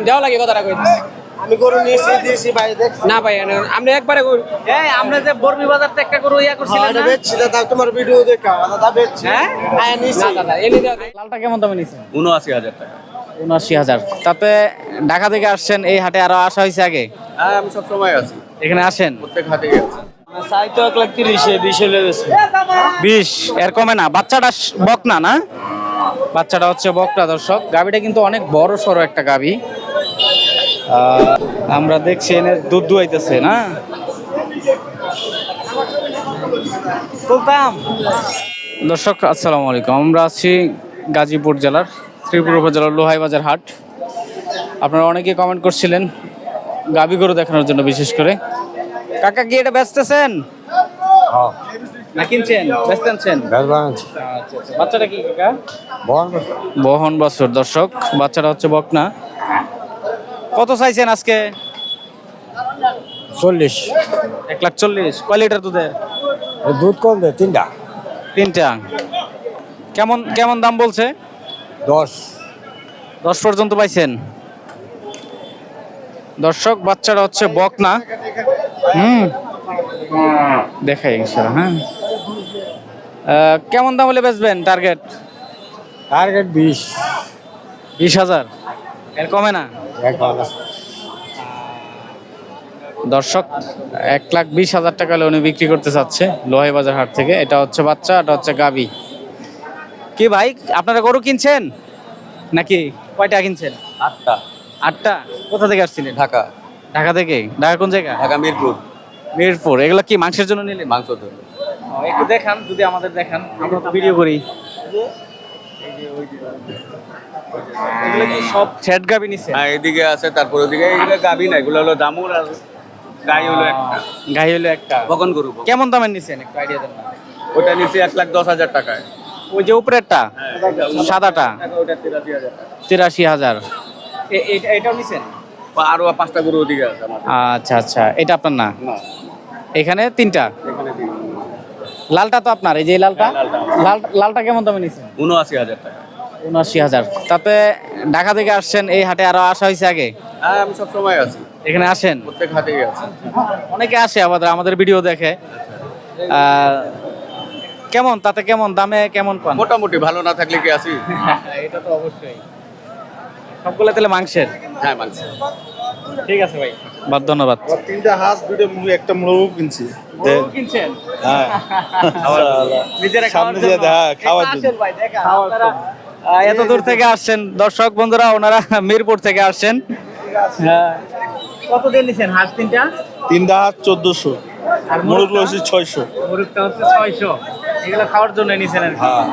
আমি দেওয়া লাগে কথাটা কই। আমি গরু নিয়েছি দিয়েছি ভাই দেখ। না ভাই আপনি একবারে কই এই আমরা যে বর্মি বাজার থেকে একটা গরু ইয়া করছিলেন এটা না? বেচছি দাদা তোমার ভিডিও দেখা দাদা বেচছি। হ্যাঁ? হ্যাঁ নিয়েছি। না দাদা এনে দেওয়া লালটা কেমন দামে নিছেন উনআশি হাজার টাকা। উনআশি হাজার। তাতে ঢাকা থেকে আসছেন এই হাটে আরও আসা হয়েছে আগে? হ্যাঁ আমি সব সময় আছি। এখানে আসেন? প্রত্যেক হাটেই আছি চাই তো এক লাখ তিরিশে বিশ হলে বেশি বিশ এর কমে না। বাচ্চাটা স- বকনা না? বাচ্চাটা হচ্ছে বকনা দর্শক। গাবিটা কিন্তু অনেক বড় সড়ো একটা গাবি আমরা দেখছি এনে দুধ দুয়াইতেছে না? দর্শক আসসালামু আলাইকুম। আমরা আছি গাজীপুর জেলার শ্রীপুর উপজেলার লোহাই বাজার হাট। আপনারা অনেকে কমেন্ট করছিলেন গাবি গরু দেখানোর জন্য বিশেষ করে। কাকা কি এটা ব্যস্তেছেন না কিনছেন? ব্যস্তেনছেন আচ্ছা আচ্ছা। বাচ্চাটা কি কাকা? বহন বছর। দর্শক বাচ্চাটা হচ্ছে বকনা। কত চাইছেন আজকে? চল্লিশ। এক লাখ চল্লিশ। কয় লিটার দুধের? দুধ কম দে তিনটা। তিনটা। কেমন কেমন দাম বলছে? দশ। দশ পর্যন্ত পাইছেন। দর্শক বাচ্চাটা হচ্ছে বকনা। হুম। দেখাই হ্যাঁ। কেমন দাম হলে বেচবেন টার্গেট? টার্গেট বিশ। বিশ হাজার। এর কমে না? এক দর্শক এক লাখ বিশ হাজার টাকা হলে উনি বিক্রি করতে চাচ্ছে লোহাই বাজার হাট থেকে। এটা হচ্ছে বাচ্চা এটা হচ্ছে গাবি। কি ভাই আপনারা গরু কিনছেন? নাকি কয়টা কিনছেন? আটটা। আটটা? কোথা থেকে আসছিলেন? ঢাকা। ঢাকা থেকে? ঢাকা কোন জায়গা? ঢাকা মিরপুর। মিরপুর। এগুলো কি মাংসের জন্য নিলেন? মাংস একটু দেখান যদি আমাদের দেখান। আমরা ভিডিও করি। এগুলো কি সব ছেট গাবি নিছে? হ্যাঁ এদিকে আছে তারপর ওদিকে এগুলো গাবি না এগুলো হলো দামুর আর গাই হলো একটা। গাই হলো একটা। বকন গরু কেমন দামের নিছেন একটু আইডিয়া দেন না। ওটা নিচে এক লাখ দশ হাজার টাকায়। ওই যে উপরেরটা? সাদাটা? তিরাশি হাজার এটাও নিছেন আরও পাঁচটা গরু ওদিকে আছে আচ্ছা আচ্ছা এটা আপনার না? এখানে তিনটা? লালটা তো আপনার এই যে লালটা? হ্যাঁ, লালটা। লালটা কেমন দামে নিছেন উনআশি হাজার টাকা। উনআশি হাজার। তাতে ঢাকা থেকে আসছেন এই হাটে আরও আসা হয়েছে আগে? হ্যাঁ আমি সব সময় আছি। এখানে আসেন? প্রত্যেক আছি। অনেকে আসে আমাদের আমাদের ভিডিও দেখে। আর কেমন? তাতে কেমন? দামে কেমন পান? মোটামুটি ভালো না থাকলে কি আসি এটা তো অবশ্যই। সবগুলো তাহলে মাংসের? হ্যাঁ মাংস ঠিক আছে ভাই। বাদ ধন্যবাদ। তিনটা হাঁস দুটো মুরগি একটা মুরগি কিনছি। কিনছেন? হ্যাঁ। নিজেরা সামনে দিয়ে দেখা, খাওয়ার জন্য। এত দূর থেকে আসছেন। দর্শক বন্ধুরা ওনারা মিরপুর থেকে আসছেন। কত দিয়ে নিছেন হাঁস তিনটা? তিনটা হাঁস চোদ্দশো। আর মুরগ লইছি ছয়শো। মুরগটা হচ্ছে ছয়শো। এগুলো খাওয়ার জন্য নিছেন আর হ্যাঁ।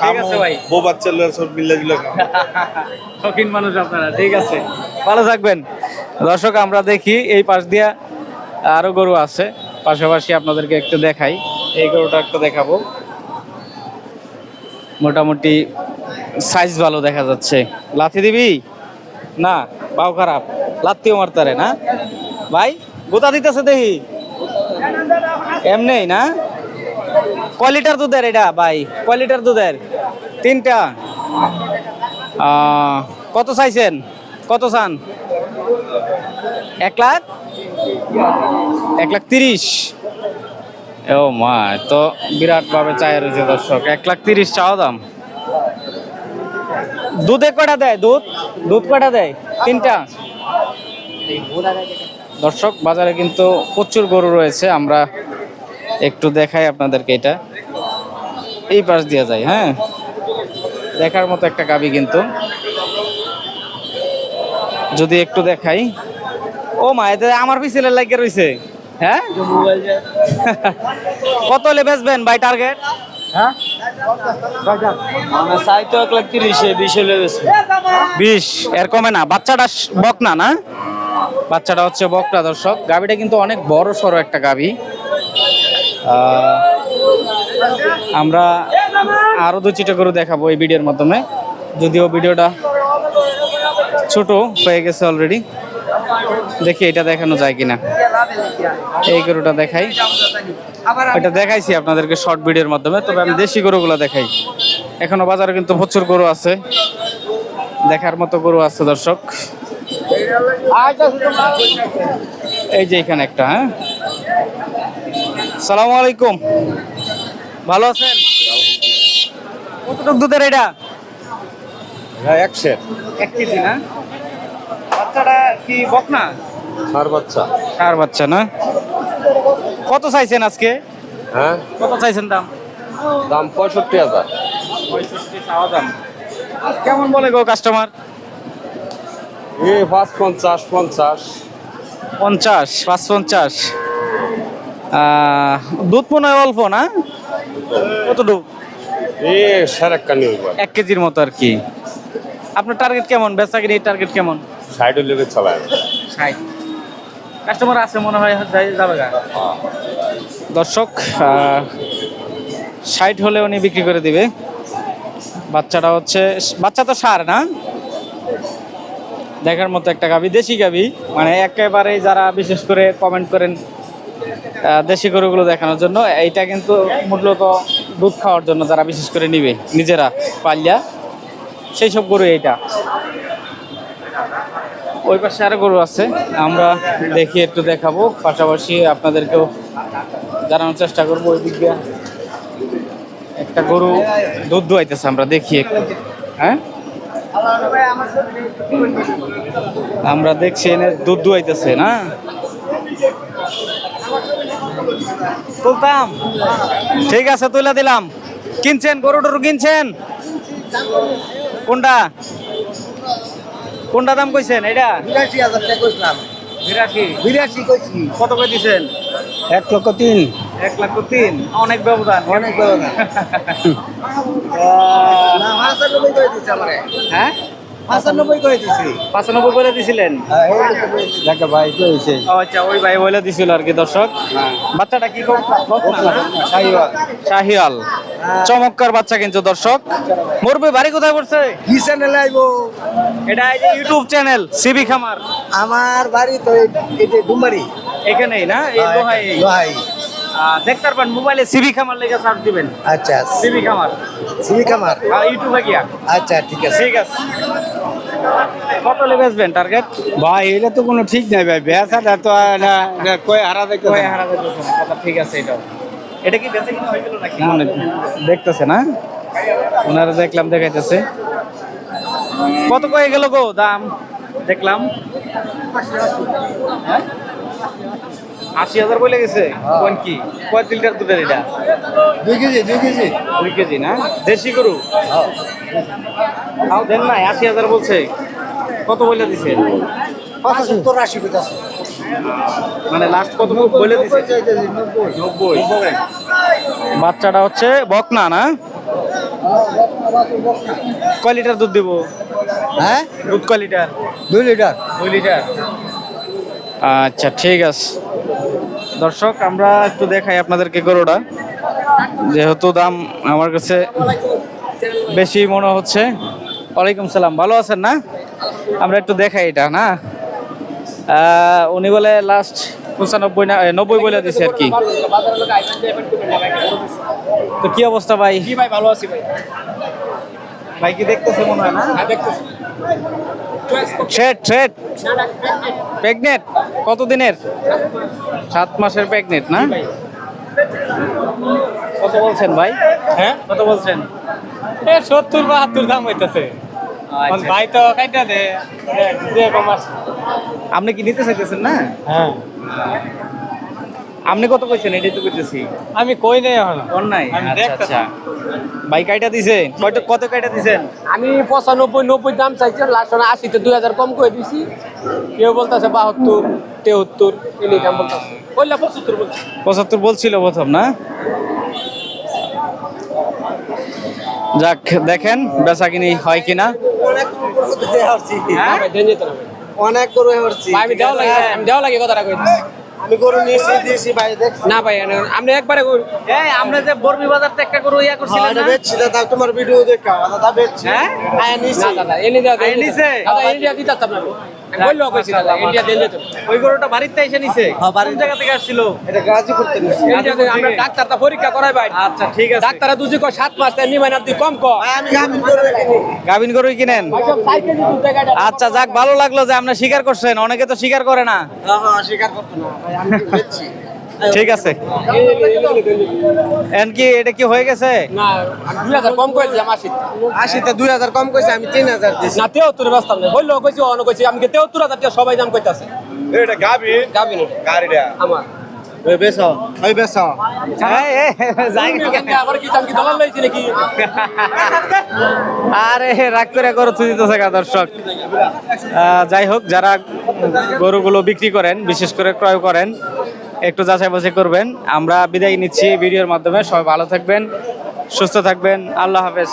ঠিক আছে ভাই। বউ বাচ্চা সব মিলে দিলে শখিন মানুষ আপনারা ঠিক আছে। ভালো থাকবেন। দর্শক আমরা দেখি এই পাশ দিয়া আরও গরু আছে। পাশাপাশি আপনাদেরকে একটু দেখাই। এই গরুটা একটু দেখাবো। মোটামুটি সাইজ ভালো দেখা যাচ্ছে। লাথি দিবি? না, পাও খারাপ। লাত্তিও মারতারে না। ভাই, গোতা দিতেছে দেখি। এমনি না? কয় লিটার দুধের এটা? ভাই, কয় লিটার দুধের? তিনটা। কত চাইছেন? কত চান? এক লাখ? এক লাখ তিরিশ। ও মা তো বিরাট ভাবে চায় রয়েছে দর্শক। এক লাখ তিরিশ চাওয়া দাম। দুধে কটা দেয় দুধ? দুধ কটা দেয়? তিনটা? দর্শক, বাজারে কিন্তু প্রচুর গরু রয়েছে। আমরা একটু দেখাই আপনাদেরকে এটা। এই পাশ দিয়ে যায় হ্যাঁ? দেখার মতো একটা গাবি কিন্তু। যদি একটু দেখাই। ও মা, এতে আমার পিছনে লাগে রয়েছে হ্যাঁ? কত হলে বেচবেন বাই টার্গেট? হ্যাঁ? বিশ এর কমে না। বাচ্চাটা স- বকনা না? বাচ্চাটা হচ্ছে বকনা দর্শক। গাবিটা কিন্তু অনেক বড় সড়ো একটা গাবি আমরা আরও দু চিটা গরু দেখাবো এই ভিডিওর মাধ্যমে। যদিও ভিডিওটা ছোট হয়ে গেছে অলরেডি দেখি এটা দেখানো যায় কিনা। এই গরুটা দেখাই। এটা দেখাইছি আপনাদেরকে শর্ট ভিডিওর মাধ্যমে তবে আমি দেশি গরুগুলো দেখাই। এখনও বাজারে কিন্তু প্রচুর গরু আছে। দেখার মতো গরু আছে দর্শক। এই যে এখানে একটা হ্যাঁ? সালাম আলাইকুম। ভালো আছেন? কতটুক দুধের এটা? এক কেজি না? বাচ্চাটা কি বকনা? চার বাচ্চা। কার বাচ্চা না? কত চাইছেন আজকে? হ্যাঁ? কত চাইছেন দাম? দাম পঁয়ষট্টি হাজার। পঁয়ষট্টি চাওয়া দাম। কেমন বলে গো কাস্টমার এ পাঁচ পঞ্চাশ পঞ্চাশ। পঞ্চাশ পাঁচ পঞ্চাশ। দুধ মনে হয় অল্প না? কতটুকু? এ কানি হইবার এক কেজির মতো আর কি। আপনার টার্গেট কেমন? বেচা কিনি টার্গেট কেমন? সাইডের লেগে চালায় ষাট। কাস্টমার আছে মনে হয় যাবে দর্শক ষাট হলে উনি বিক্রি করে দিবে। বাচ্চাটা হচ্ছে, বাচ্চা তো সার না? দেখার মতো একটা গাবি দেশি গাবি মানে একেবারে যারা বিশেষ করে কমেন্ট করেন দেশি গরুগুলো দেখানোর জন্য, এইটা কিন্তু মূলত দুধ খাওয়ার জন্য যারা বিশেষ করে নিবে, নিজেরা, পালিয়া, সেই সব গরু এইটা। ওই পাশে আরও গরু আছে। আমরা দেখি, একটু দেখাবো। পাশাপাশি আপনাদেরকেও জানানোর চেষ্টা করব ওই দিক দিয়ে। একটা গরু দুধ দোয়াইতেছে, আমরা দেখি একটু। হ্যাঁ? আমরা দেখছি এনে দুধ দোয়াইতেছে, না? তুলতাম। ঠিক আছে, তুলে দিলাম। কিনছেন, গরু টরু কিনছেন? কোনটা? কোনটা দাম কইছেন এটা? বিরাশি হাজার টাকা কইছিলাম। বিরাশি? বিরাশি কইছি। কত করে দিছেন? এক লক্ষ তিন। এক লাখ তিন। অনেক ব্যবধান। অনেক ব্যবধান। হ্যাঁ? পঁচানব্বই করে দিচ্ছি পাঁচানব্বই করে দিছিলেন? দেখা ভাই কইছে ও আচ্ছা ওই ভাই বলে দিছিল আর কি দর্শক। বাচ্চাটা কি শাহিওয়াল। চমৎকার বাচ্চা কিন্তু দর্শক। মুরবি বাড়ি কোথায় পড়ছে? কি চ্যানেলে আইবো? এটা এই যে ইউটিউব চ্যানেল সিবি খামার। আমার বাড়ি তো এই- যে ডুমারি। এখানেই না? এই দেখতে পারবেন মোবাইলে সিবি খামার লেগে সার্চ দিবেন। আচ্ছা। সিবি খামার। সিভিক আমার আর ইউটিউবে গিয়া। আচ্ছা ঠিক আছে। ঠিক আছে। কত বেচবেন টার্গেট ভাই এটা তো কোনো ঠিক নাই ভাই। তো হারা দেখতে কয় হারা কথা ঠিক আছে এটাও। এটা কি বেচে কিনা হয়েছিল নাকি? দেখতেছে না। ওনারা দেখলাম দেখাইতেছে। কত কয়ে গেল গো দাম? দেখলাম। হ্যাঁ? আশি হাজার বলে গেছে? কোন কি? কয় লিটার দুধের এটা? দুই কেজি দুই কেজি। দুই কেজি না? দেশি গরু? তাও দেন নাই আশি হাজার বলছে। কত বলে দিছে? পঁচাত্তর আশি কোথাছে মানে লাস্ট কত বলে দিছে? নব্বই। বাচ্চাটা হচ্ছে বকনা না? কয় লিটার দুধ দিব? হ্যাঁ? দুধ কয় লিটার? দুই লিটার। দুই লিটার। আচ্ছা ঠিক আছে। দর্শক আমরা একটু দেখাই আপনাদেরকে গরুটা। যেহেতু দাম আমার কাছে বেশি মনে হচ্ছে। ওয়ালাইকুম সালাম ভালো আছেন না? আমরা একটু দেখাই এটা না? উনি বলে লাস্ট পঁচানব্বই না নব্বই বলে দিছে আর কি। তো কি অবস্থা ভাই? ভাই ভালো আছি ভাই। ভাই কি দেখতেছে মনে হয় না? দেখতেছি। ট্রেড ট্রেড প্রেগনেট কত দিনের সাত মাসের প্রেগনেট না? কত বলছেন ভাই? হ্যাঁ? কত বলছেন? এ সত্তর বাহাত্তর দাম হইতেছে। আচ্ছা। ভাই তো কাইটা দে দে আপনি কি নিতে চাইতেছেন না? হ্যাঁ। আপনি কত কইছেন? এটাই তো কইতেছি। আমি কই নাই এখন। কোন নাই? আচ্ছা আচ্ছা। ভাই কাইটা দিছে কত কত কাইটা দিছেন? আমি পঁচানব্বই নব্বই দাম চাইছি লাস্ট আশিতে দুই হাজার কম করে দিছি। কেউ বলতেছে বাহাত্তর তেহত্তর এলি দাম বলতেছে। বললে পঁচাত্তর বলছি। পঁচাত্তর বলছিল প্রথম না? যাক দেখেন বেচা কিনি। হয় কিনা হ্যাঁ ভাই দেন যেতে অনেক গরু হচ্ছে। আমি দেওয়া লাগে আমি দেওয়া লাগে কথাটা কই। আমি গরু নিয়েছি দিয়েছি ভাই দেখ। না ভাই আপনি একবারে কই এই আমরা যে বর্মি বাজার থেকে একটা গরু ইয়া করছিলেন না? বেচছি দাদা তোমার ভিডিও দেখা দাদা বেচছি। হ্যাঁ? হ্যাঁ নিয়েছি না দাদা এনে দেওয়া আইন নিছে? দাদা এনে দিতে আপনার না পরীক্ষা করাই ভাই। আচ্ছা ঠিক আছে। ডাক্তারে দুজি কয় সাত মাস তাই কম গাভিন গরুই কিনেন? আচ্ছা যাক ভালো লাগল যে আপনার স্বীকার করছেন। অনেকে তো স্বীকার করে না। ঠিক আছে। এন কি এটা কি হয়ে গেছে? না কম কম কইছে আমি দিছি। না কইছি কইছি। আমি টাকা সবাই দাম কইতাছে? এটা গাবি গাবি না গাড়িটা। আমার। ওই আরে রাগ করে গরু দর্শক। আহ, যাই হোক যারা গরুগুলো বিক্রি করেন বিশেষ করে ক্রয় করেন একটু যাচাই বাছাই করবেন। আমরা বিদায় নিচ্ছি ভিডিওর মাধ্যমে। সবাই ভালো থাকবেন, সুস্থ থাকবেন। আল্লাহ হাফেজ।